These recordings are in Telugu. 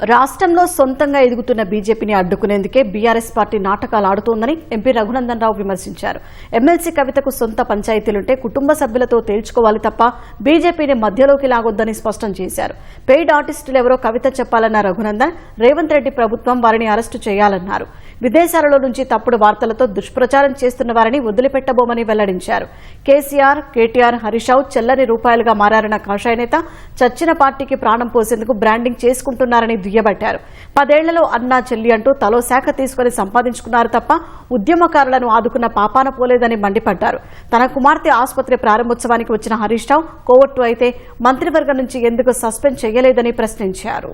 రాష్ట్రంలో సొంతంగా ఎదుగుతున్న బీజేపీని అడ్డుకునేందుకే బీఆర్ఎస్ పార్టీ నాటకాలు ఆడుతోందని ఎంపీ రఘునందన్ రావు విమర్శించారు. ఎమ్మెల్సీ కవితకు సొంత పంచాయతీలుంటే కుటుంబ సభ్యులతో తేల్చుకోవాలి తప్ప బీజేపీని మధ్యలోకి లాగొద్దని స్పష్టం చేశారు. పెయిడ్ ఆర్టిస్టులు ఎవరో కవిత చెప్పాలన్న రఘునందన్ రేవంత్ రెడ్డి ప్రభుత్వం వారిని అరెస్టు చేయాలన్నారు. విదేశాలలో నుంచి తప్పుడు వార్తలతో దుష్ప్రచారం చేస్తున్న వారిని వదిలిపెట్టబోమని వెల్లడించారు. కేసీఆర్ కేటీఆర్ హరీష్ చెల్లని రూపాయలుగా మారారన్న కాషాయ నేత చచ్చిన పార్టీకి ప్రాణం పోసేందుకు బ్రాండింగ్ చేసుకుంటున్నారని దుయ్యబట్టారు. పదేళ్ళలో అన్నా చెల్లి అంటూ తలో శాఖ తీసుకుని సంపాదించుకున్నారు తప్ప ఉద్యమకారులను ఆదుకున్న పాపాన పోలేదని మండిపడ్డారు. తన కుమార్తె ఆసుపత్రి ప్రారంభోత్సవానికి వచ్చిన హరీష్ రావు కోవట్టు అయితే మంత్రివర్గం నుంచి ఎందుకు సస్పెండ్ చేయలేదని ప్రశ్నించారు.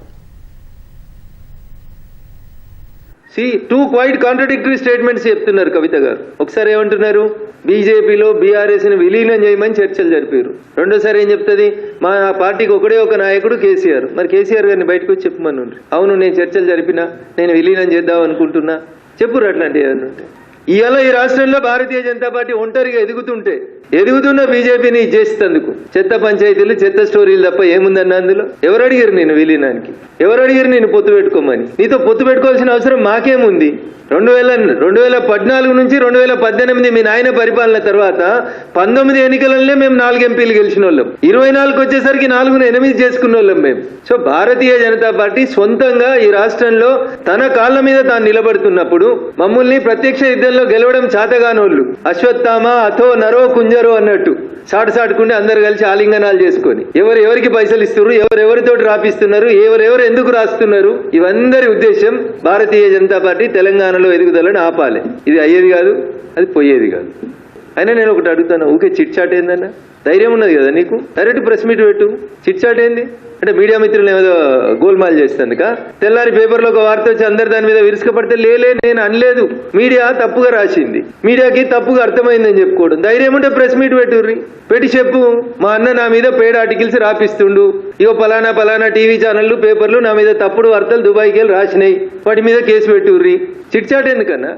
See too quite contradictory statements చెప్తున్నారు కవిత గారు. ఒకసారి ఏమంటున్నారు? బీజేపీలో బీఆర్ఎస్ని విలీనం చేయమని చర్చలు జరిపారు. రెండోసారి ఏం చెప్తుంది? మా పార్టీకి ఒకడే ఒక నాయకుడు కేసీఆర్. మరి కేసీఆర్ గారిని బయటకు వచ్చి చెప్పమని అవును నేను చర్చలు జరిపినా నేను విలీనం చేద్దాం అనుకుంటున్నా. చెప్పురు అట్లాంటి ఏదన్నా ఇవాళ ఈ రాష్ట్రంలో భారతీయ జనతా పార్టీ ఒంటరిగా ఎదుగుతుంటే ఎదుగుతున్న బీజేపీని చేసేందుకు చెత్త పంచాయతీలు చెత్త స్టోరీలు తప్ప ఏముందన్న అందులో? ఎవరు అడిగారు నేను విలీనానికి? ఎవరు అడిగారు నేను పొత్తు పెట్టుకోమని? నీతో పొత్తు పెట్టుకోవాల్సిన అవసరం మాకేముంది? రెండు వేల రెండు వేల పద్నాలుగు నుంచి రెండు వేల పద్దెనిమిది మీ నాయన పరిపాలన తర్వాత పంతొమ్మిది ఎన్నికలనే మేము నాలుగు ఎంపీలు గెలిచిన వాళ్ళం ఇరవై నాలుగు వచ్చేసరికి నాలుగును ఎనిమిది చేసుకున్న వాళ్ళం మేము. సో భారతీయ జనతా పార్టీ సొంతంగా ఈ రాష్ట్రంలో తన కాళ్ళ మీద తాను నిలబడుతున్నప్పుడు మమ్మల్ని ప్రత్యక్ష యుద్ధంలో గెలవడం చాతగానోళ్ళు. అశ్వత్థామ అథో నరో కుంజరో అన్నట్టు. సాటు సాటుకుండి అందరు కలిసి ఆలింగనాలు చేసుకొని. ఎవరు ఎవరికి పైసలు ఇస్తున్నారు ఎవరెవరితోటి రాపిస్తున్నారు ఎవరెవరు ఎందుకు రాస్తున్నారు? ఇవందరి ఉద్దేశం భారతీయ జనతా పార్టీ తెలంగాణలో ఎదుగుదలని ఆపాలి. ఇది అయ్యేది కాదు అది పోయేది కాదు. అయినా నేను ఒకటి అడుగుతాను ఊకే చిట్ చాట్ ఏందన్నా? ధైర్యం ఉన్నది కదా నీకు? డైరెక్ట్ ప్రెస్ మీట్ పెట్టు. చిట్ చాట్ ఏంది? అంటే మీడియా మిత్రులు ఏదో గోల్మాల్ చేస్తానుక తెల్లారి పేపర్లో ఒక వార్త వచ్చి అందరు దాని మీద విరుసుకపడితే లేలే నేను అనలేదు. మీడియా తప్పుగా రాసింది. మీడియాకి తప్పుగా అర్థమైందని చెప్పుకోవడం. ధైర్యం ఉంటే ప్రెస్ మీట్ పెట్టుర్రి. పెట్టి చెప్పు. మా అన్న నా మీద పేడ్ ఆర్టికల్స్ రాపిస్తుండు. ఇగో పలానా పలానా టీవీ ఛానళ్ళు పేపర్లు నా మీద తప్పుడు వార్తలు దుబాయ్కి వెళ్ళి రాసినాయి. వాటి మీద కేసు పెట్టుర్రి. చిట్ చాట్ ఎందుకన్నా?